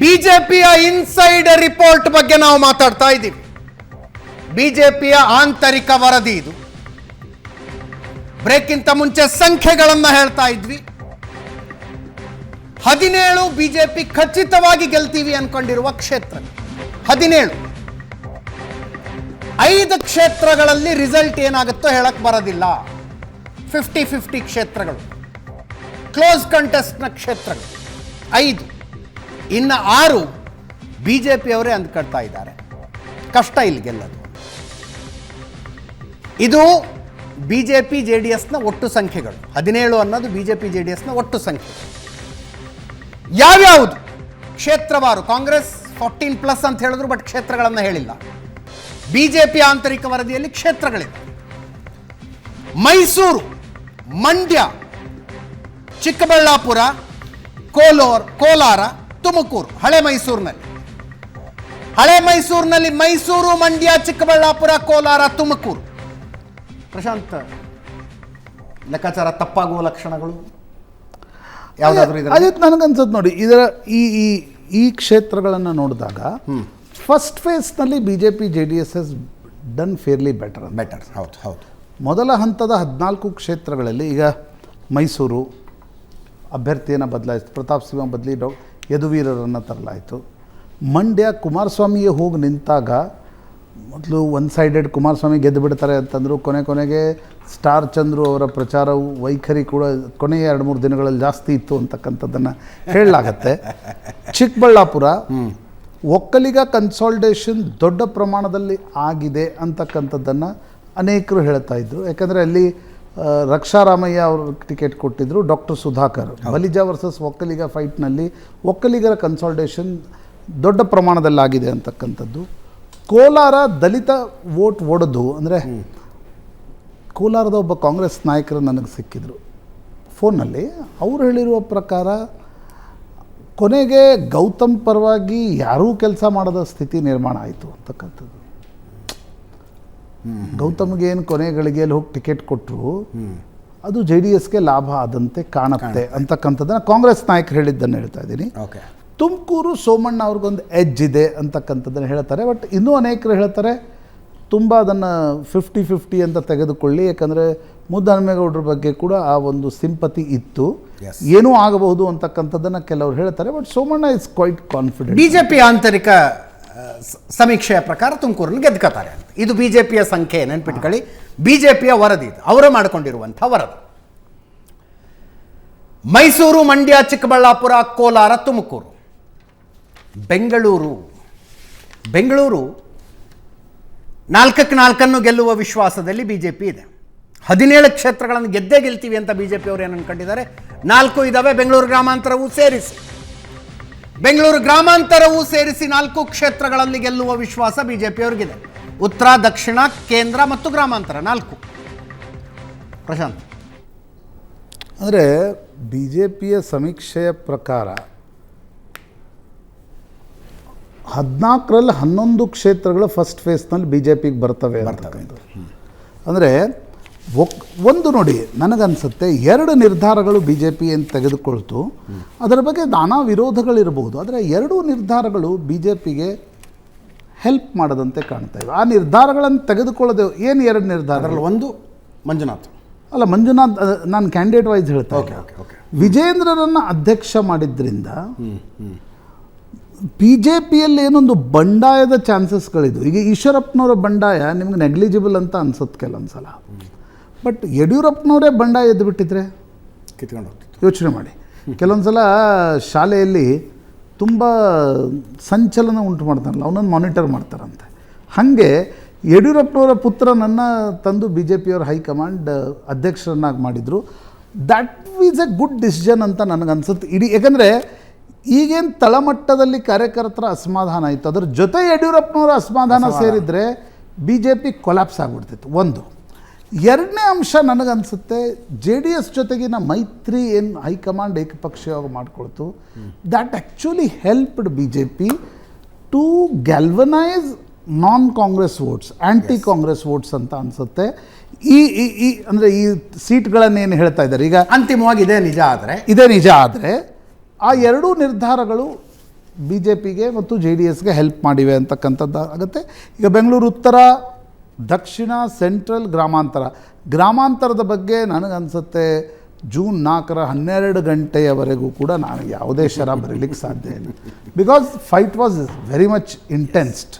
ಬಿಜೆಪಿಯ inside report ಬಗ್ಗೆ ನಾವು ಮಾತಾಡ್ತಾ ಇದ್ದೀವಿ. ಬಿಜೆಪಿಯ ಆಂತರಿಕ ವರದಿ ಇದು. ಬ್ರೇಕ್ಗಿಂತ ಮುಂಚೆ ಸಂಖ್ಯೆಗಳನ್ನ ಹೇಳ್ತಾ ಇದ್ವಿ. ಹದಿನೇಳು ಬಿಜೆಪಿ ಖಚಿತವಾಗಿ ಗೆಲ್ತೀವಿ ಅನ್ಕೊಂಡಿರುವ ಕ್ಷೇತ್ರ. ಹದಿನೇಳು. ಐದು ಕ್ಷೇತ್ರಗಳಲ್ಲಿ ರಿಸಲ್ಟ್ ಏನಾಗುತ್ತೋ ಹೇಳಕ್ ಬರೋದಿಲ್ಲ. ಫಿಫ್ಟಿ ಫಿಫ್ಟಿ ಕ್ಷೇತ್ರಗಳು. ಕ್ಲೋಸ್ ಕಂಟೆಸ್ಟ್ನ ಕ್ಷೇತ್ರಗಳು. ಐದು. ಇನ್ನು ಆರು ಬಿ ಜೆ ಪಿಯವರೇ ಅಂದ್ಕೊಳ್ತಾ ಇದ್ದಾರೆ. ಕಷ್ಟ ಇಲ್ಲಿ ಗೆಲ್ಲೋದು. ಇದು B J P J D ಎಸ್ನ ಒಟ್ಟು ಸಂಖ್ಯೆಗಳು. ಹದಿನೇಳು ಅನ್ನೋದು B J P J D ಎಸ್ನ ಒಟ್ಟು ಸಂಖ್ಯೆ. ಯಾವ್ಯಾವುದು? ಕ್ಷೇತ್ರವಾರು. ಕಾಂಗ್ರೆಸ್ ಫೋರ್ಟೀನ್ ಪ್ಲಸ್ ಅಂತ ಹೇಳಿದ್ರು, ಬಟ್ ಕ್ಷೇತ್ರಗಳನ್ನು ಹೇಳಿಲ್ಲ. ಬಿ ಜೆ ಪಿ ಆಂತರಿಕ ವರದಿಯಲ್ಲಿ ಕ್ಷೇತ್ರಗಳಿವೆ. ಮೈಸೂರು, ಮಂಡ್ಯ, ಚಿಕ್ಕಬಳ್ಳಾಪುರ, ಕೋಲೋರ್, ಕೋಲಾರ ತುಮಕೂರು ಹಳೆ ಮೈಸೂರಿನಲ್ಲಿ. ಹಳೆ ಮೈಸೂರಿನಲ್ಲಿ ಮೈಸೂರು ಮಂಡ್ಯ ಚಿಕ್ಕಬಳ್ಳಾಪುರ ಕೋಲಾರ ತುಮಕೂರು. ಪ್ರಶಾಂತ್ ಲೆಕ್ಕಾಚಾರ ತಪ್ಪಾಗುವ ಲಕ್ಷಣಗಳು? ಯಾವುದಾದ್ರೂ? ಅಜಿತ್ ನನಗನ್ಸದ್ ನೋಡಿ ಇದರ ಈ ಈ ಈ ಕ್ಷೇತ್ರಗಳನ್ನು ನೋಡಿದಾಗ first ಫೇಸ್ನಲ್ಲಿ B J P J D S has done fairly better better ಹೌದು ಹೌದು. ಮೊದಲ ಹಂತದ ಹದಿನಾಲ್ಕು ಕ್ಷೇತ್ರಗಳಲ್ಲಿ ಈಗ ಮೈಸೂರು ಅಭ್ಯರ್ಥಿಯನ್ನು ಬದಲಾಯಿಸ್ತು. ಪ್ರತಾಪ್ ಸಿಂಹ ಬದಲಿ ಡಾ ಯದುವೀರರನ್ನು ತರಲಾಯಿತು. ಮಂಡ್ಯ ಕುಮಾರಸ್ವಾಮಿಗೆ ಹೋಗಿ ನಿಂತಾಗ ಮೊದಲು ಒನ್ ಸೈಡೆಡ್ ಕುಮಾರಸ್ವಾಮಿ ಗೆದ್ದು ಬಿಡ್ತಾರೆ ಅಂತಂದರು. ಕೊನೆ ಕೊನೆಗೆ ಸ್ಟಾರ್ ಚಂದ್ರು ಅವರ ಪ್ರಚಾರವು ವೈಖರಿ ಕೂಡ ಕೊನೆಯ ಎರಡು ಮೂರು ದಿನಗಳಲ್ಲಿ ಜಾಸ್ತಿ ಇತ್ತು ಅಂತಕ್ಕಂಥದ್ದನ್ನು ಹೇಳಲಾಗತ್ತೆ. ಚಿಕ್ಕಬಳ್ಳಾಪುರ ಒಕ್ಕಲಿಗ ಕನ್ಸಾಲ್ಟೇಷನ್ ದೊಡ್ಡ ಪ್ರಮಾಣದಲ್ಲಿ ಆಗಿದೆ ಅಂತಕ್ಕಂಥದ್ದನ್ನು ಅನೇಕರು ಹೇಳ್ತಾ ಇದ್ದರು ಯಾಕಂದರೆ ಅಲ್ಲಿ ರಕ್ಷಾರಾಮಯ್ಯ ಅವರು ಟಿಕೆಟ್ ಕೊಟ್ಟಿದ್ದರು ಡಾಕ್ಟರ್ ಸುಧಾಕರ್. ಬಲಿಜ ವರ್ಸಸ್ ಒಕ್ಕಲಿಗ ಫೈಟ್ನಲ್ಲಿ ಒಕ್ಕಲಿಗರ ಕನ್ಸಲ್ಟೇಷನ್ ದೊಡ್ಡ ಪ್ರಮಾಣದಲ್ಲಾಗಿದೆ ಅಂತಕ್ಕಂಥದ್ದು. ಕೋಲಾರ ದಲಿತ ವೋಟ್ ಒಡೆದು ಅಂದರೆ ಕೋಲಾರದ ಒಬ್ಬ ಕಾಂಗ್ರೆಸ್ ನಾಯಕರು ನನಗೆ ಸಿಕ್ಕಿದ್ರು ಫೋನಲ್ಲಿ ಅವ್ರು ಹೇಳಿರುವ ಪ್ರಕಾರ ಕೊನೆಗೆ ಗೌತಮ್ ಪರವಾಗಿ ಯಾರೂ ಕೆಲಸ ಮಾಡದ ಸ್ಥಿತಿ ನಿರ್ಮಾಣ ಆಯಿತು ಅಂತಕ್ಕಂಥದ್ದು. ಗೌತಮ್ಗೆ ಏನು ಕೊನೆ ಗಳಿಗೆಯಲ್ಲಿ ಹೋಗಿ ಟಿಕೆಟ್ ಕೊಟ್ಟರು ಅದು ಜೆ ಡಿ ಎಸ್ಗೆ ಲಾಭ ಆದಂತೆ ಕಾಣುತ್ತೆ ಅಂತಕ್ಕಂಥದ್ದನ್ನು ಕಾಂಗ್ರೆಸ್ ನಾಯಕರು ಹೇಳಿದ್ದನ್ನು ಹೇಳ್ತಾ ಇದ್ದೀನಿ. ಓಕೆ. ತುಮಕೂರು ಸೋಮಣ್ಣ ಅವ್ರಿಗೊಂದು ಎಜ್ ಇದೆ ಅಂತಕ್ಕಂಥದ್ದನ್ನು ಹೇಳ್ತಾರೆ. ಬಟ್ ಇನ್ನೂ ಅನೇಕರು ಹೇಳ್ತಾರೆ ತುಂಬ ಅದನ್ನು ಫಿಫ್ಟಿ ಫಿಫ್ಟಿ ಅಂತ ತೆಗೆದುಕೊಳ್ಳಿ. ಯಾಕಂದರೆ ಮುದ್ದಹನುಮೇಗೌಡರ ಬಗ್ಗೆ ಕೂಡ ಆ ಒಂದು ಸಿಂಪತಿ ಇತ್ತು. ಏನೂ ಆಗಬಹುದು ಅಂತಕ್ಕಂಥದ್ದನ್ನು ಕೆಲವರು ಹೇಳ್ತಾರೆ. But Somanna is quite confident BJP ಆಂತರಿಕ ಸಮೀಕ್ಷೆಯ ಪ್ರಕಾರ ತುಮಕೂರನ್ನು ಗೆದ್ಕೋತಾರೆ ಅಂತ. ಇದು ಬಿ ಜೆ ಪಿಯ ಸಂಖ್ಯೆ ನೆನ್ಪಿಟ್ಕೊಳ್ಳಿ. ಬಿ ಜೆ ಪಿಯ ವರದಿ ಇದು. ಅವರೇ ಮಾಡಿಕೊಂಡಿರುವಂಥ ವರದಿ. ಮೈಸೂರು, ಮಂಡ್ಯ, ಚಿಕ್ಕಬಳ್ಳಾಪುರ, ಕೋಲಾರ, ತುಮಕೂರು. ಬೆಂಗಳೂರು. ಬೆಂಗಳೂರು ನಾಲ್ಕಕ್ಕೆ ನಾಲ್ಕನ್ನು ಗೆಲ್ಲುವ ವಿಶ್ವಾಸದಲ್ಲಿ ಬಿ ಜೆ ಪಿ ಇದೆ. ಹದಿನೇಳು ಕ್ಷೇತ್ರಗಳನ್ನು ಗೆದ್ದೇ ಗೆಲ್ತೀವಿ ಅಂತ ಬಿ ಬಿಜೆಪಿ ಅವರು ಏನು ಅನ್ಕೊಂಡಿದ್ದಾರೆ ನಾಲ್ಕು ಇದ್ದಾವೆ ಬೆಂಗಳೂರು ಗ್ರಾಮಾಂತರವೂ ಸೇರಿಸಿ. ಬೆಂಗಳೂರು ಗ್ರಾಮಾಂತರವೂ ಸೇರಿಸಿ ನಾಲ್ಕು ಕ್ಷೇತ್ರಗಳಲ್ಲಿ ಗೆಲ್ಲುವ ವಿಶ್ವಾಸ ಬಿಜೆಪಿಯವರಿಗಿದೆ. ಉತ್ತರ ದಕ್ಷಿಣ ಕೇಂದ್ರ ಮತ್ತು ಗ್ರಾಮಾಂತರ ನಾಲ್ಕು. ಪ್ರಶಾಂತ್. ಅಂದರೆ ಬಿ ಜೆ ಪಿಯ ಸಮೀಕ್ಷೆಯ ಪ್ರಕಾರ ಹದಿನಾಲ್ಕರಲ್ಲಿ ಹನ್ನೊಂದು ಕ್ಷೇತ್ರಗಳು ಫಸ್ಟ್ ಫೇಸ್ನಲ್ಲಿ ಬಿ ಜೆ ಪಿಗೆ ಬರ್ತವೆ ಅಂತಕ್ಕಂಥದ್ದು. ಅಂದರೆ ಒಂದು ನೋಡಿ ನನಗನ್ಸುತ್ತೆ ಎರಡು ನಿರ್ಧಾರಗಳು ಬಿ ಜೆ ಪಿ ಏನು ತೆಗೆದುಕೊಳ್ತು ಅದರ ಬಗ್ಗೆ ನಾನಾ ವಿರೋಧಗಳಿರಬಹುದು ಆದರೆ ಎರಡೂ ನಿರ್ಧಾರಗಳು ಬಿ ಜೆ ಪಿಗೆ ಹೆಲ್ಪ್ ಮಾಡದಂತೆ ಕಾಣ್ತಾ ಇವೆ. ಆ ನಿರ್ಧಾರಗಳನ್ನು ತೆಗೆದುಕೊಳ್ಳದೆ ಏನು ಎರಡು ನಿರ್ಧಾರ ಅದರಲ್ಲಿ ಒಂದು ಮಂಜುನಾಥ್. ಅಲ್ಲ ಮಂಜುನಾಥ್ ನಾನು ಕ್ಯಾಂಡಿಡೇಟ್ ವೈಸ್ ಹೇಳ್ತಾ ಓಕೆ ಇಲ್ಲ. ಓಕೆ ಓಕೆ ವಿಜೇಂದ್ರರನ್ನ ಅಧ್ಯಕ್ಷ ಮಾಡಿದ್ರಿಂದ ಬಿ ಜೆ ಪಿಯಲ್ಲಿ ಏನೊಂದು ಬಂಡಾಯದ ಚಾನ್ಸಸ್ಗಳಿದ್ವು ಈಗ ಈಶ್ವರಪ್ಪನವರ ಬಂಡಾಯ ನಿಮ್ಗೆ ನೆಗ್ಲಿಜಿಬಲ್ ಅಂತ ಅನ್ಸುತ್ತೆ ಕೆಲವೊಂದು ಸಲ ಬಟ್ ಯಡಿಯೂರಪ್ಪನವರೇ ಬಂಡ ಎದ್ದು ಬಿಟ್ಟಿದ್ರೆ? ಕಿತ್ಕೊಂಡು ಹೋಗ್ತಿತ್ತು. ಯೋಚನೆ ಮಾಡಿ. ಕೆಲವೊಂದು ಸಲ ಶಾಲೆಯಲ್ಲಿ ತುಂಬ ಸಂಚಲನ ಉಂಟು ಮಾಡ್ತಾರಲ್ಲ ಅವನನ್ನು ಮಾನಿಟರ್ ಮಾಡ್ತಾರಂತೆ. ಹಾಗೆ ಯಡಿಯೂರಪ್ಪನವರ ಪುತ್ರನನ್ನು ತಂದು ಬಿ ಜೆ ಪಿಯವರ ಹೈಕಮಾಂಡ್ ಅಧ್ಯಕ್ಷರನ್ನಾಗಿ ಮಾಡಿದರು. That is a good decision ಅಂತ ನನಗನ್ಸುತ್ತೆ. ಇಡೀ ಯಾಕಂದರೆ ಈಗೇನು ತಳಮಟ್ಟದಲ್ಲಿ ಕಾರ್ಯಕರ್ತರ ಅಸಮಾಧಾನ ಇತ್ತು ಅದ್ರ ಜೊತೆ ಯಡಿಯೂರಪ್ಪನವರ ಅಸಮಾಧಾನ ಸೇರಿದರೆ ಬಿ ಜೆ ಪಿ ಕೊಲ್ಯಾಪ್ಸ್ ಆಗಿಬಿಡ್ತಿತ್ತು. ಒಂದು. ಎರಡನೇ ಅಂಶ ನನಗನ್ಸುತ್ತೆ ಜೆ ಡಿ ಎಸ್ ಜೊತೆಗಿನ ಮೈತ್ರಿ ಏನು ಹೈಕಮಾಂಡ್ ಏಕಪಕ್ಷೀಯವಾಗಿ ಮಾಡಿಕೊಳ್ತು that actually helped B J P to galvanise non Congress votes anti Congress votes ಅಂತ ಅನಿಸುತ್ತೆ. ಈ ಈ ಅಂದರೆ ಈ ಸೀಟ್ಗಳನ್ನೇನು ಹೇಳ್ತಾ ಇದ್ದಾರೆ? ಈಗ ಅಂತಿಮವಾಗಿ ಇದೇ ನಿಜ ಆದರೆ? ಇದೇ ನಿಜ ಆದರೆ ಆ ಎರಡೂ ನಿರ್ಧಾರಗಳು ಬಿ ಜೆ ಪಿಗೆ ಮತ್ತು ಜೆ ಡಿ ಎಸ್ಗೆ ಹೆಲ್ಪ್ ಮಾಡಿವೆ ಅಂತಕ್ಕಂಥದ್ದು ಆಗುತ್ತೆ. ಈಗ ಬೆಂಗಳೂರು ಉತ್ತರ ದಕ್ಷಿಣ ಸೆಂಟ್ರಲ್ ಗ್ರಾಮಾಂತರ. ಗ್ರಾಮಾಂತರದ ಬಗ್ಗೆ ನನಗನ್ಸುತ್ತೆ ಜೂನ್ ನಾಲ್ಕರ ಹನ್ನೆರಡು ಗಂಟೆಯವರೆಗೂ ಕೂಡ ನಾನು ಯಾವುದೇ ಶರ ಬರೀಲಿಕ್ಕೆ ಸಾಧ್ಯ ಇಲ್ಲ. Because fight was very much intensed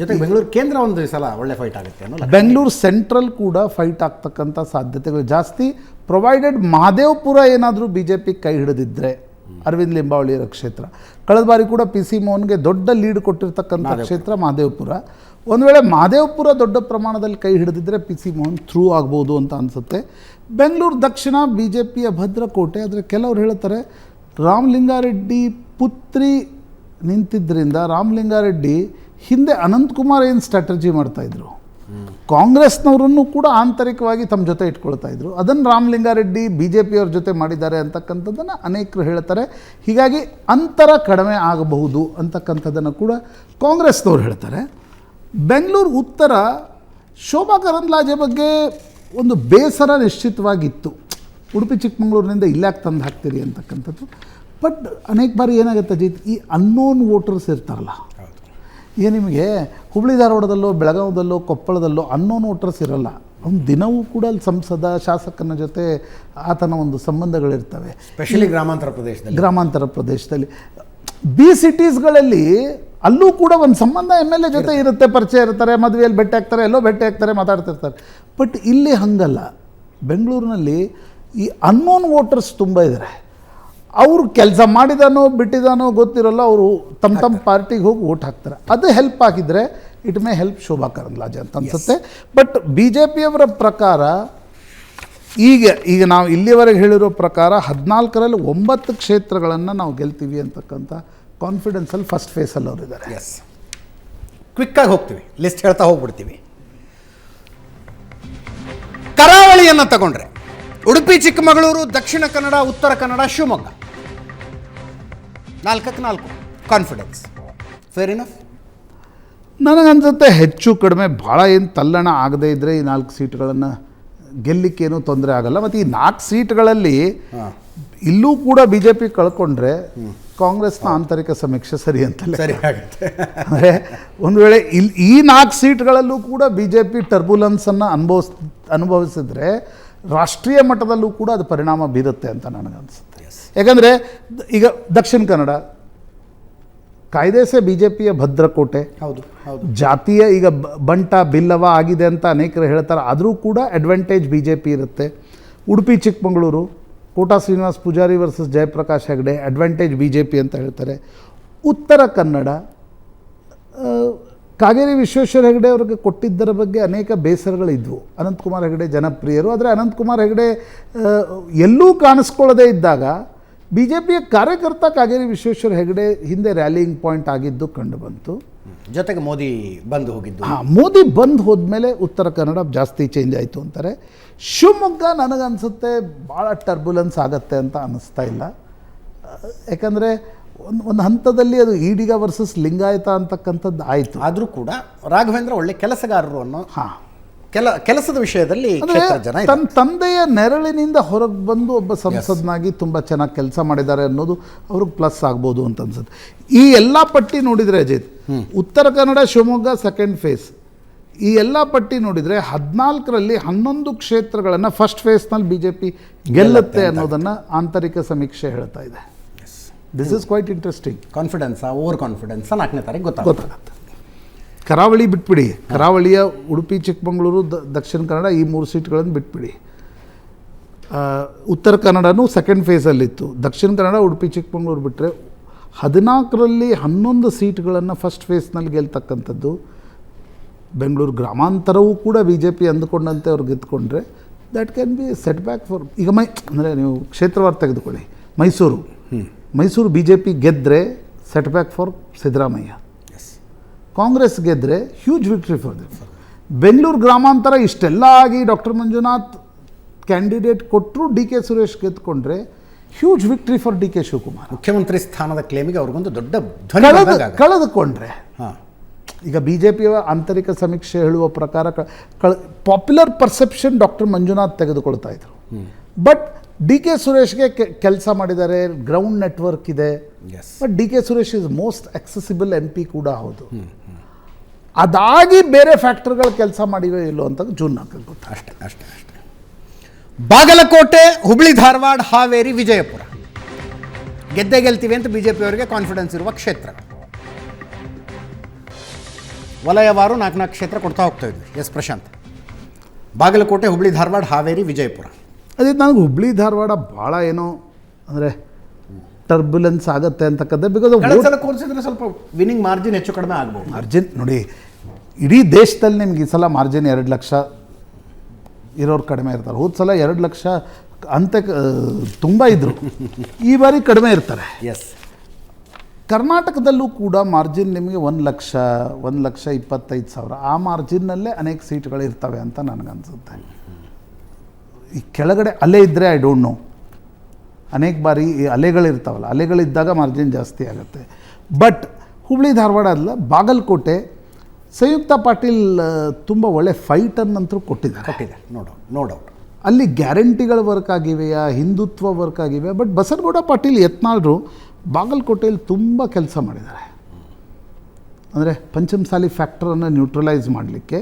ಜೊತೆಗೆ ಬೆಂಗಳೂರು ಕೇಂದ್ರ ಒಂದು ಸಲ ಒಳ್ಳೆ ಫೈಟ್ ಆಗುತ್ತೆ ಬೆಂಗಳೂರು ಸೆಂಟ್ರಲ್ ಕೂಡ ಫೈಟ್ ಆಗ್ತಕ್ಕಂಥ ಸಾಧ್ಯತೆಗಳು ಜಾಸ್ತಿ. ಪ್ರೊವೈಡೆಡ್ ಮಹದೇವಪುರ ಏನಾದರೂ ಬಿ ಜೆ ಪಿ ಕೈ ಹಿಡಿದಿದ್ದರೆ ಅರವಿಂದ್ ಲಿಂಬಾವಳಿಯರ ಕ್ಷೇತ್ರ. ಕಳೆದ ಬಾರಿ ಕೂಡ ಪಿ ಸಿ ಮೋಹನ್ಗೆ ದೊಡ್ಡ ಲೀಡ್ ಕೊಟ್ಟಿರ್ತಕ್ಕಂಥ ಕ್ಷೇತ್ರ ಮಹದೇವಪುರ ಒಂದು ವೇಳೆ ಮಾದೇವಪುರ ದೊಡ್ಡ ಪ್ರಮಾಣದಲ್ಲಿ ಕೈ ಹಿಡಿದಿದ್ರೆ ಪಿ ಸಿ ಮೋಹನ್ ಥ್ರೂ ಆಗ್ಬೋದು ಅಂತ ಅನಿಸುತ್ತೆ. ಬೆಂಗಳೂರು ದಕ್ಷಿಣ ಬಿ ಜೆ ಪಿಯ ಭದ್ರಕೋಟೆ, ಆದರೆ ಕೆಲವರು ಹೇಳ್ತಾರೆ ರಾಮಲಿಂಗಾರೆಡ್ಡಿ ಪುತ್ರಿ ನಿಂತಿದ್ದರಿಂದ ರಾಮಲಿಂಗಾರೆಡ್ಡಿ ಹಿಂದೆ ಅನಂತಕುಮಾರ್ ಏನು ಸ್ಟ್ರಾಟಜಿ ಮಾಡ್ತಾಯಿದ್ರು ಕಾಂಗ್ರೆಸ್ನವರನ್ನು ಕೂಡ ಆಂತರಿಕವಾಗಿ ತಮ್ಮ ಜೊತೆ ಇಟ್ಕೊಳ್ತಾ ಇದ್ರು. ಅದನ್ನು ರಾಮಲಿಂಗಾರೆಡ್ಡಿ ಬಿ ಜೆ ಪಿಯವ್ರ ಜೊತೆ ಮಾಡಿದ್ದಾರೆ ಅಂತಕ್ಕಂಥದ್ದನ್ನು ಅನೇಕರು ಹೇಳ್ತಾರೆ. ಹೀಗಾಗಿ ಅಂತರ ಕಡಿಮೆ ಆಗಬಹುದು ಅಂತಕ್ಕಂಥದ್ದನ್ನು ಕೂಡ ಕಾಂಗ್ರೆಸ್ನವ್ರು ಹೇಳ್ತಾರೆ. ಬೆಂಗಳೂರು ಉತ್ತರ ಶೋಭಾ ಕರಂದ್ಲಾಜೆ ಬಗ್ಗೆ ಒಂದು ಬೇಸರ ನಿಶ್ಚಿತವಾಗಿತ್ತು. ಉಡುಪಿ ಚಿಕ್ಕಮಗಳೂರಿನಿಂದ ಇಲ್ಲಾಕೆ ತಂದು ಹಾಕ್ತೀರಿ ಅಂತಕ್ಕಂಥದ್ದು. ಬಟ್ ಅನೇಕ ಬಾರಿ ಏನಾಗುತ್ತೆ ಅಜಿತ್ ಈ ಅನ್ನೋನ್ ವೋಟರ್ಸ್ ಇರ್ತಾರಲ್ಲ. ಈಗ ನಿಮಗೆ? ಹುಬ್ಳಿ ಧಾರವಾಡದಲ್ಲೋ ಬೆಳಗಾವದಲ್ಲೋ ಕೊಪ್ಪಳದಲ್ಲೋ ಅನ್ನೋನ್ ವೋಟರ್ಸ್ ಇರಲ್ಲ. ಅವ್ನು ದಿನವೂ ಕೂಡ ಅಲ್ಲಿ ಸಂಸದ ಶಾಸಕನ ಜೊತೆ ಆತನ ಒಂದು ಸಂಬಂಧಗಳಿರ್ತವೆ. ಸ್ಪೆಷಲಿ ಗ್ರಾಮಾಂತರ ಪ್ರದೇಶದಲ್ಲಿ. ಗ್ರಾಮಾಂತರ ಪ್ರದೇಶದಲ್ಲಿ. ಬಿ ಸಿಟೀಸ್ಗಳಲ್ಲಿ ಅಲ್ಲೂ ಕೂಡ ಒಂದು ಸಂಬಂಧ ಎಂ ಎಲ್ ಎ ಜೊತೆ ಇರುತ್ತೆ. ಪರಿಚಯ ಇರ್ತಾರೆ ಮದುವೆಯಲ್ಲಿ ಭೇಟಿ ಆಗ್ತಾರೆ ಎಲ್ಲೋ ಭೇಟಿ ಆಗ್ತಾರೆ ಮಾತಾಡ್ತಿರ್ತಾರೆ. ಬಟ್ ಇಲ್ಲಿ ಹಾಗಲ್ಲ. ಬೆಂಗಳೂರಿನಲ್ಲಿ ಈ ಅನ್ನೋನ್ ವೋಟರ್ಸ್ ತುಂಬ ಇದ್ದಾರೆ ಅವರು ಕೆಲಸ ಮಾಡಿದಾನೋ ಬಿಟ್ಟಿದಾನೋ ಗೊತ್ತಿರಲ್ಲ ಅವರು ತಮ್ಮ ತಮ್ಮ ಪಾರ್ಟಿಗೆ ಹೋಗಿ ವೋಟ್ ಹಾಕ್ತಾರೆ. ಅದು ಹೆಲ್ಪ್ ಆಗಿದ್ರೆ it may help Shobha Karandlaje ಅಂತ ಅನ್ಸುತ್ತೆ. ಬಟ್ ಬಿ ಜೆ ಪಿಯವರ ಪ್ರಕಾರ ಈಗ ಈಗ ನಾವು ಇಲ್ಲಿವರೆಗೆ ಹೇಳಿರೋ ಪ್ರಕಾರ ಹದಿನಾಲ್ಕರಲ್ಲಿ ಒಂಬತ್ತು ಕ್ಷೇತ್ರಗಳನ್ನು ನಾವು ಗೆಲ್ತೀವಿ ಅಂತಕ್ಕಂಥ ಕಾನ್ಫಿಡೆನ್ಸಲ್ಲಿ ಫಸ್ಟ್ ಫೇಸಲ್ಲಿ ಅವರಿದ್ದಾರೆ. ಎಸ್ ಕ್ವಿಕ್ಕಾಗಿ ಹೋಗ್ತೀವಿ. ಲಿಸ್ಟ್ ಹೇಳ್ತಾ ಹೋಗ್ಬಿಡ್ತೀವಿ. ಕರಾವಳಿಯನ್ನು ತಗೊಂಡ್ರೆ ಉಡುಪಿ ಚಿಕ್ಕಮಗಳೂರು ದಕ್ಷಿಣ ಕನ್ನಡ ಉತ್ತರ ಕನ್ನಡ ಶಿವಮೊಗ್ಗ. ನಾಲ್ಕಕ್ಕೆ ನಾಲ್ಕು. ಕಾನ್ಫಿಡೆನ್ಸ್ ಫೇರ್ ಇನಫ್ ನನಗನ್ಸುತ್ತೆ ಹೆಚ್ಚು ಕಡಿಮೆ ಭಾಳ ಏನು ತಲ್ಲಣ ಆಗದೇ ಇದ್ದರೆ ಈ ನಾಲ್ಕು ಸೀಟ್ಗಳನ್ನು ಗೆಲ್ಲಿಕ್ಕೇನೂ ತೊಂದರೆ ಆಗಲ್ಲ. ಮತ್ತು ಈ ನಾಲ್ಕು ಸೀಟ್ಗಳಲ್ಲಿ ಇಲ್ಲೂ ಕೂಡ ಬಿ ಜೆ ಪಿ ಕಳ್ಕೊಂಡ್ರೆ ಕಾಂಗ್ರೆಸ್ನ ಆಂತರಿಕ ಸಮೀಕ್ಷೆ ಸರಿ ಅಂತಲೇ. ಸರಿ ಆಗುತ್ತೆ. ಅಂದರೆ ಒಂದು ವೇಳೆ ಇಲ್ಲಿ ಈ ನಾಲ್ಕು ಸೀಟ್ಗಳಲ್ಲೂ ಕೂಡ ಬಿ ಜೆ ಪಿ ಟರ್ಬುಲೆನ್ಸನ್ನು ಅನುಭವಿಸ್ ಅನುಭವಿಸಿದ್ರೆ ರಾಷ್ಟ್ರೀಯ ಮಟ್ಟದಲ್ಲೂ ಕೂಡ ಅದು ಪರಿಣಾಮ ಬೀರುತ್ತೆ ಅಂತ ನನಗನ್ಸುತ್ತೆ. ಯಾಕಂದರೆ ಈಗ ದಕ್ಷಿಣ ಕನ್ನಡ ಕಾಯ್ದೆ ಸೆ ಬಿ ಜೆ ಪಿಯ ಭದ್ರಕೋಟೆ. ಹೌದು ಹೌದು. ಜಾತಿಯ ಈಗ ಬ- ಬಂಟ ಬಿಲ್ಲವ ಆಗಿದೆ ಅಂತ ಅನೇಕರು ಹೇಳ್ತಾರೆ. ಆದರೂ ಕೂಡ ಅಡ್ವಾಂಟೇಜ್ ಬಿ ಜೆ ಪಿ ಇರುತ್ತೆ. Udupi Chikkamagaluru Kota Srinivas Poojary versus Jayaprakash Hegde advantage B J P ಅಂತ ಹೇಳ್ತಾರೆ. ಉತ್ತರ ಕನ್ನಡ ಕಾಗೇರಿ ವಿಶ್ವೇಶ್ವರ ಹೆಗಡೆ ಅವ್ರಿಗೆ ಕೊಟ್ಟಿದ್ದರ ಬಗ್ಗೆ ಅನೇಕ ಬೇಸರಗಳಿದ್ವು. ಅನಂತಕುಮಾರ್ ಹೆಗಡೆ ಜನಪ್ರಿಯರು. ಆದರೆ ಅನಂತಕುಮಾರ್ ಹೆಗಡೆ ಎಲ್ಲೂ ಕಾಣಿಸ್ಕೊಳ್ಳದೇ ಇದ್ದಾಗ ಬಿ ಜೆ ಪಿಯ ಕಾರ್ಯಕರ್ತ ಕಾಗೇರಿ ವಿಶ್ವೇಶ್ವರ ಹೆಗಡೆ ಹಿಂದೆ ರ್ಯಾಲಿಂಗ್ ಪಾಯಿಂಟ್ ಆಗಿದ್ದು ಕಂಡು ಬಂತು. ಜೊತೆಗೆ ಮೋದಿ ಬಂದು ಹೋಗಿದ್ದು. ಹಾಂ ಮೋದಿ ಬಂದು ಹೋದ್ಮೇಲೆ ಉತ್ತರ ಕನ್ನಡ ಜಾಸ್ತಿ ಚೇಂಜ್ ಆಯಿತು ಅಂತಾರೆ. ಶಿವಮೊಗ್ಗ ನನಗನ್ಸುತ್ತೆ ಭಾಳ ಟರ್ಬುಲೆನ್ಸ್ ಆಗತ್ತೆ ಅಂತ ಅನ್ನಿಸ್ತಾ ಇಲ್ಲ. ಯಾಕಂದರೆ ಒಂದು ಒಂದು ಹಂತದಲ್ಲಿ ಅದು ಈಡಿಗ ವರ್ಸಸ್ ಲಿಂಗಾಯತ ಅಂತಕ್ಕಂಥದ್ದು ಆಯಿತು. ಆದರೂ ಕೂಡ ರಾಘವೇಂದ್ರ ಒಳ್ಳೆ ಕೆಲಸಗಾರರು ಅನ್ನೋ ಹಾಂ. ಕೆಲ ಕೆಲಸದ ವಿಷಯದಲ್ಲಿ ಜನ. ತನ್ನ ತಂದೆಯ ನೆರಳಿನಿಂದ ಹೊರಗೆ ಬಂದು ಒಬ್ಬ ಸಂಸದನಾಗಿ ತುಂಬ ಚೆನ್ನಾಗಿ ಕೆಲಸ ಮಾಡಿದ್ದಾರೆ ಅನ್ನೋದು ಅವ್ರಿಗೆ ಪ್ಲಸ್ ಆಗ್ಬೋದು ಅಂತ ಅನ್ಸುತ್ತೆ. ಈ ಎಲ್ಲ ಪಟ್ಟಿ ನೋಡಿದರೆ ಅಜಿತ್ ಉತ್ತರ ಕನ್ನಡ ಶಿವಮೊಗ್ಗ ಸೆಕೆಂಡ್ ಫೇಸ್ ಈ ಎಲ್ಲ ಪಟ್ಟಿ ನೋಡಿದರೆ ಹದಿನಾಲ್ಕರಲ್ಲಿ ಹನ್ನೊಂದು ಕ್ಷೇತ್ರಗಳನ್ನು ಫಸ್ಟ್ ಫೇಸ್ನಲ್ಲಿ ಬಿ ಜೆ ಪಿ ಗೆಲ್ಲುತ್ತೆ ಅನ್ನೋದನ್ನು ಆಂತರಿಕ ಸಮೀಕ್ಷೆ ಹೇಳ್ತಾ ಇದೆ. ದಿಸ್ ಇಸ್ ಕ್ವೈಟ್ ಇಂಟ್ರೆಸ್ಟಿಂಗ್ ಕಾನ್ಫಿಡೆನ್ಸಾ ಓವರ್ ಕಾನ್ಫಿಡೆನ್ಸ್ ನಾಲ್ಕನೇ ತಾರೀಕು ಗೊತ್ತಾಗುತ್ತೆ. ಕರಾವಳಿ ಬಿಟ್ಬಿಡಿ. ಕರಾವಳಿಯ ಉಡುಪಿ ಚಿಕ್ಕಮಗಳೂರು ದ ದಕ್ಷಿಣ ಕನ್ನಡ ಈ ಮೂರು ಸೀಟ್ಗಳನ್ನು ಬಿಟ್ಬಿಡಿ. ಉತ್ತರ ಕನ್ನಡನೂ ಸೆಕೆಂಡ್ ಫೇಸಲ್ಲಿತ್ತು ದಕ್ಷಿಣ ಕನ್ನಡ ಉಡುಪಿ ಚಿಕ್ಕಮಗಳೂರು ಬಿಟ್ಟರೆ ಹದಿನಾಲ್ಕರಲ್ಲಿ ಹನ್ನೊಂದು ಸೀಟ್ಗಳನ್ನು ಫಸ್ಟ್ ಫೇಸ್ನಲ್ಲಿ ಗೆಲ್ತಕ್ಕಂಥದ್ದು ಬೆಂಗಳೂರು ಗ್ರಾಮಾಂತರವೂ ಕೂಡ ಬಿ ಜೆ ಪಿ ಅಂದುಕೊಂಡಂತೆ ಅವ್ರು ಗೆದ್ದುಕೊಂಡ್ರೆ that can be set back for ಈಗ ಮೈ ಅಂದರೆ ನೀವು ಕ್ಷೇತ್ರವಾರು ತೆಗೆದುಕೊಳ್ಳಿ. Mysuru. Mysuru B J P ಗೆದ್ದರೆ set back for Siddaramaiah. Congress ಗೆದ್ದರೆ huge victory for the Bengaluru ಗ್ರಾಮಾಂತರ ಇಷ್ಟೆಲ್ಲ ಆಗಿ ಡಾಕ್ಟರ್ ಮಂಜುನಾಥ್ ಕ್ಯಾಂಡಿಡೇಟ್ ಕೊಟ್ಟರು D K Suresh ಗೆದ್ದುಕೊಂಡ್ರೆ huge victory for D K Shivakumar. ಮುಖ್ಯಮಂತ್ರಿ ಸ್ಥಾನದ ಕ್ಲೇಮಿಗೆ ಅವ್ರಿಗೊಂದು ದೊಡ್ಡ ಕಳೆದ. ಕಳೆದುಕೊಂಡ್ರೆ. ಹಾಂ. ಈಗ ಬಿ ಜೆ ಪಿಯ ಆಂತರಿಕ ಸಮೀಕ್ಷೆ ಹೇಳುವ ಪ್ರಕಾರ ಕಳ್ ಪಾಪ್ಯುಲರ್ ಪರ್ಸೆಪ್ಷನ್ ಡಾಕ್ಟರ್ ಮಂಜುನಾಥ್ ತೆಗೆದುಕೊಳ್ತಾ ಇದ್ರು. ಬಟ್ ಡಿ ಕೆ ಸುರೇಶ್ಗೆ ಕೆಲಸ ಮಾಡಿದ್ದಾರೆ ಗ್ರೌಂಡ್ ನೆಟ್ವರ್ಕ್ ಇದೆ. Yes but D K Suresh is most accessible M P ಕೂಡ ಹೌದು. ಅದಾಗಿ ಬೇರೆ ಫ್ಯಾಕ್ಟರ್ಗಳು ಕೆಲಸ ಮಾಡಿವೆ ಇಲ್ಲೋ ಅಂತ ಜೂನ್ ನಾಲ್ಕು ಗೊತ್ತಾಗ ಅಷ್ಟೇ ಅಷ್ಟೇ ಅಷ್ಟೇ. ಬಾಗಲಕೋಟೆ ಹುಬ್ಳಿ ಧಾರವಾಡ ಹಾವೇರಿ ವಿಜಯಪುರ. ಗೆದ್ದೆ ಗೆಲ್ತೀವಿ ಅಂತ ಬಿಜೆಪಿ ಅವರಿಗೆ ಕಾನ್ಫಿಡೆನ್ಸ್ ಇರುವ ಕ್ಷೇತ್ರ. ವಲಯವಾರು ನಾಲ್ಕು ನಾಲ್ಕು ಕ್ಷೇತ್ರ ಕೊಡ್ತಾ ಹೋಗ್ತಾ ಇದ್ವಿ. ಎಸ್ ಪ್ರಶಾಂತ್. ಬಾಗಲಕೋಟೆ ಹುಬ್ಳಿ ಧಾರವಾಡ ಹಾವೇರಿ ವಿಜಯಪುರ. ಅದೇ ನನಗೆ ಹುಬ್ಳಿ ಧಾರವಾಡ ಭಾಳ ಏನೋ ಅಂದರೆ ಟರ್ಬುಲೆನ್ಸ್ ಆಗುತ್ತೆ ಅಂತಕ್ಕಂಥ ಬಿಕಾಸ್ ಹೋಲಿಸಿದ್ರೆ ಸ್ವಲ್ಪ ವಿನಿಂಗ್ ಮಾರ್ಜಿನ್ ಹೆಚ್ಚು ಕಡಿಮೆ ಆಗ್ಬೋದು. ಮಾರ್ಜಿನ್ ನೋಡಿ ಇಡೀ ದೇಶದಲ್ಲಿ ನಿಮ್ಗೆ ಈ ಸಲ ಮಾರ್ಜಿನ್ ಎರಡು ಲಕ್ಷ ಇರೋರು ಕಡಿಮೆ ಇರ್ತಾರೆ. ಹೋದ ಸಲ ಎರಡು ಲಕ್ಷ ಅಂತ ತುಂಬ ಇದ್ದರು ಈ ಬಾರಿ ಕಡಿಮೆ ಇರ್ತಾರೆ. ಎಸ್ ಕರ್ನಾಟಕದಲ್ಲೂ ಕೂಡ ಮಾರ್ಜಿನ್ ನಿಮಗೆ ಒಂದು ಲಕ್ಷ ಒಂದು ಲಕ್ಷ ಇಪ್ಪತ್ತೈದು ಸಾವಿರ. ಆ ಮಾರ್ಜಿನ್ನಲ್ಲೇ ಅನೇಕ ಸೀಟ್ಗಳು ಇರ್ತವೆ ಅಂತ ನನಗನ್ಸುತ್ತೆ. ಈ ಕೆಳಗಡೆ ಅಲೆ ಇದ್ದರೆ ಐ ಡೋಂಟ್ ನೋ ಅನೇಕ ಬಾರಿ ಈ ಅಲೆಗಳಿರ್ತಾವಲ್ಲ ಅಲೆಗಳಿದ್ದಾಗ ಮಾರ್ಜಿನ್ ಜಾಸ್ತಿ ಆಗುತ್ತೆ. ಬಟ್ ಹುಬ್ಳಿ ಧಾರವಾಡ ಅಲ್ಲ ಬಾಗಲಕೋಟೆ ಸಂಯುಕ್ತ ಪಾಟೀಲ್ ತುಂಬ ಒಳ್ಳೆ ಫೈಟನ್ನಂತರೂ ಕೊಟ್ಟಿದ್ದಾರೆ. ಕೊಟ್ಟಿದೆ ನೋ ಡೌಟ್ ನೋ ಡೌಟ್ ಅಲ್ಲಿ ಗ್ಯಾರಂಟಿಗಳು ವರ್ಕ್ ಆಗಿವೆಯಾ ಹಿಂದುತ್ವ ವರ್ಕ್ ಆಗಿವೆಯಾ ಬಟ್ ಬಸನಗೌಡ ಪಾಟೀಲ್ ಯತ್ನಾಳರು ಬಾಗಲಕೋಟೆಯಲ್ಲಿ ತುಂಬ ಕೆಲಸ ಮಾಡಿದ್ದಾರೆ. ಅಂದರೆ ಪಂಚಮಸಾಲಿ ಫ್ಯಾಕ್ಟರನ್ನು ನ್ಯೂಟ್ರಲೈಸ್ ಮಾಡಲಿಕ್ಕೆ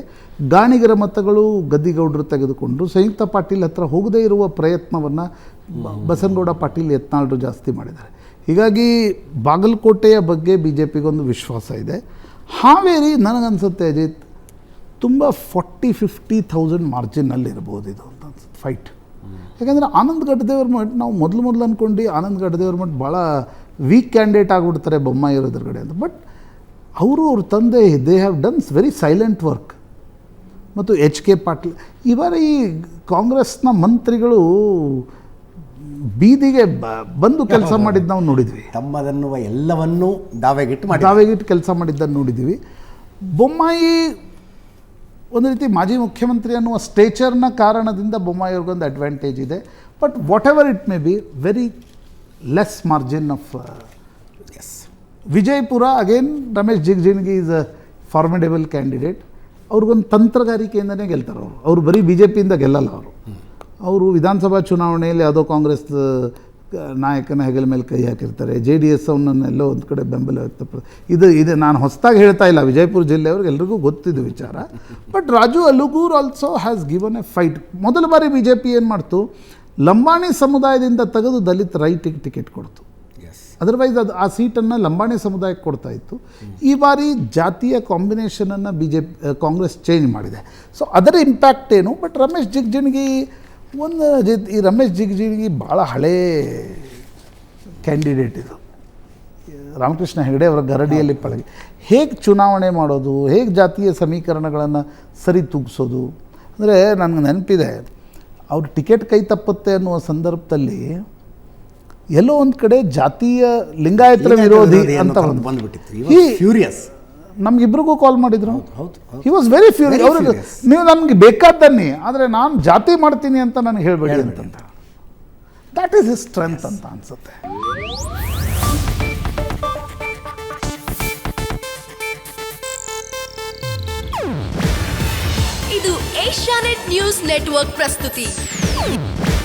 ಗಾಣಿಗರ ಮತಗಳು ಗದ್ದಿಗೌಡರು ತೆಗೆದುಕೊಂಡು ಸಂಯುಕ್ತ ಪಾಟೀಲ್ ಹತ್ರ ಹೋಗದೇ ಇರುವ ಪ್ರಯತ್ನವನ್ನು ಬಸನಗೌಡ ಪಾಟೀಲ್ ಯತ್ನಾಳ್ರು ಜಾಸ್ತಿ ಮಾಡಿದ್ದಾರೆ. ಹೀಗಾಗಿ ಬಾಗಲಕೋಟೆಯ ಬಗ್ಗೆ ಬಿ ಜೆ ಪಿಗೊಂದು ವಿಶ್ವಾಸ ಇದೆ. ಹಾವೇರಿ ನನಗನ್ಸುತ್ತೆ ಅಜಿತ್ ತುಂಬ ಫಾರ್ಟಿ ಫಿಫ್ಟಿ ಥೌಸಂಡ್ ಮಾರ್ಜಿನಲ್ಲಿ ಇರ್ಬೋದು ಇದು ಅಂತ ಅನ್ಸುತ್ತೆ ಫೈಟ್ ಯಾಕಂದರೆ ಆನಂದ್ ದೇವರ ಮಠ ನಾವು ಮೊದಲು ಮೊದಲು ಅಂದ್ಕೊಂಡು ಆನಂದ್ ಗಡ್ದೇವ್ರ ಮಠ ಭಾಳ ವೀಕ್ ಕ್ಯಾಂಡಿಡೇಟ್ ಆಗಿಬಿಡ್ತಾರೆ ಬೊಮ್ಮಾಯಿ ಇರೋದ್ರಗಡೆ ಅಂತ. ಬಟ್ ಅವರು ಅವ್ರ ತಂದೆ they have done very silent work ಮತ್ತು ಎಚ್ ಕೆ ಪಾಟೀಲ್ ಈ ಬಾರಿ ಕಾಂಗ್ರೆಸ್ನ ಮಂತ್ರಿಗಳು ಬೀದಿಗೆ ಬಂದು ಕೆಲಸ ಮಾಡಿದ್ದು ನಾವು ನೋಡಿದ್ವಿ. ತಮ್ಮದನ್ನುವ ಎಲ್ಲವನ್ನೂ ದಾವೆಗಿಟ್ಟು ಮಾಡಿ ದಾವೆಗಿಟ್ಟು ಕೆಲಸ ಮಾಡಿದ್ದನ್ನು ನೋಡಿದ್ವಿ. ಬೊಮ್ಮಾಯಿ ಒಂದು ರೀತಿ ಮಾಜಿ ಮುಖ್ಯಮಂತ್ರಿ ಅನ್ನುವ ಸ್ಟೇಚರ್ನ ಕಾರಣದಿಂದ ಬೊಮ್ಮಾಯಿ ಅವ್ರಿಗೊಂದು ಅಡ್ವಾಂಟೇಜ್ ಇದೆ. But whatever it may be very less margin of yes Vijayapura again Ramesh Jigajinagi is a formidable candidate ಅವ್ರಿಗೊಂದು ತಂತ್ರಗಾರಿಕೆಯಿಂದನೇ ಗೆಲ್ತಾರೆ ಅವರು. ಅವರು ಬರೀ ಬಿ ಜೆ ಪಿಯಿಂದ ಗೆಲ್ಲಲ್ಲ ಅವರು. ಅವರು ವಿಧಾನಸಭಾ ಚುನಾವಣೆಯಲ್ಲಿ ಯಾವುದೋ ಕಾಂಗ್ರೆಸ್ ನಾಯಕನ ಹೆಗಲ ಮೇಲೆ ಕೈ ಹಾಕಿರ್ತಾರೆ. ಜೆ ಡಿ ಎಸ್ ಅವನನ್ನೆಲ್ಲೋ ಒಂದು ಕಡೆ ಬೆಂಬಲ ವ್ಯಕ್ತಪಡ ಇದು ಇದು ನಾನು ಹೊಸದಾಗಿ ಹೇಳ್ತಾ ಇಲ್ಲ, ವಿಜಯಪುರ ಜಿಲ್ಲೆಯವ್ರಿಗೆ ಎಲ್ರಿಗೂ ಗೊತ್ತಿದ್ದು ವಿಚಾರ. But Raju Alagur also has given a fight ಮೊದಲ ಬಾರಿ ಬಿ ಜೆ ಪಿ ಏನು ಮಾಡ್ತು? ಲಂಬಾಣಿ ಸಮುದಾಯದಿಂದ ತೆಗೆದು ದಲಿತ ರೈಟಿಗೆ ಟಿಕೆಟ್ ಕೊಡ್ತು. ಅದರ್ವೈಸ್ ಅದು ಆ ಸೀಟನ್ನು ಲಂಬಾಣಿ ಸಮುದಾಯಕ್ಕೆ ಕೊಡ್ತಾ ಇತ್ತು. ಈ ಬಾರಿ ಜಾತಿಯ ಕಾಂಬಿನೇಷನನ್ನು B J P Congress change ಮಾಡಿದೆ. ಸೊ ಅದರ ಇಂಪ್ಯಾಕ್ಟ್ ಏನು? ಬಟ್ ರಮೇಶ್ ಜಿಗ್ಜಿಣಗಿ ಒಂದು ಈ ರಮೇಶ್ ಜಿಗ್ಜಿಣಗಿ ಭಾಳ ಹಳೇ ಕ್ಯಾಂಡಿಡೇಟ್ ಇದು. ರಾಮಕೃಷ್ಣ ಹೆಗಡೆ ಅವರ ಗರಡಿಯಲ್ಲಿ ಪಳಗಿ. ಹೇಗೆ ಚುನಾವಣೆ ಮಾಡೋದು? ಹೇಗೆ ಜಾತಿಯ ಸಮೀಕರಣಗಳನ್ನು ಸರಿ ತೂಗಿಸೋದು? ಅಂದರೆ ನನಗೆ ನೆನಪಿದೆ. ಅವ್ರ ಟಿಕೆಟ್ ಕೈ ತಪ್ಪುತ್ತೆ ಅನ್ನುವ ಸಂದರ್ಭದಲ್ಲಿ ಎಲ್ಲೋ ಒಂದು ಕಡೆ ಜಾತೀಯ ಲಿಂಗಾಯತರ ವಿರೋಧಿ ಅಂತ ಬಂದ್ಬಿಟ್ಟಿತ್ತು. ಫ್ಯೂರಿಯಸ್ ನಮ್ಗಿಬ್ರಿಗೂ ಕಾಲ್ ಮಾಡಿದ್ರು. ಹೌದು ಹೌದು ಹಿ ವಾಸ್ ವೆರಿ ಫ್ಯೂರಿ ಅವರು ನೀವು ನಮ್ಗೆ ಬೇಕಾದ್ದನ್ನಿ ಆದರೆ ನಾನು ಜಾತಿ ಮಾಡ್ತೀನಿ ಅಂತ ನನಗೆ ಹೇಳಬೇಡಿ ಅಂತಂತ. ದ್ಯಾಟ್ ಈಸ್ ಹಿಸ್ ಸ್ಟ್ರೆಂತ್ ಅಂತ ಅನ್ಸುತ್ತೆ. ಇದು ಏಷ್ಯಾನೆಟ್ ನ್ಯೂಸ್ ನೆಟ್ವರ್ಕ್ ಪ್ರಸ್ತುತಿ.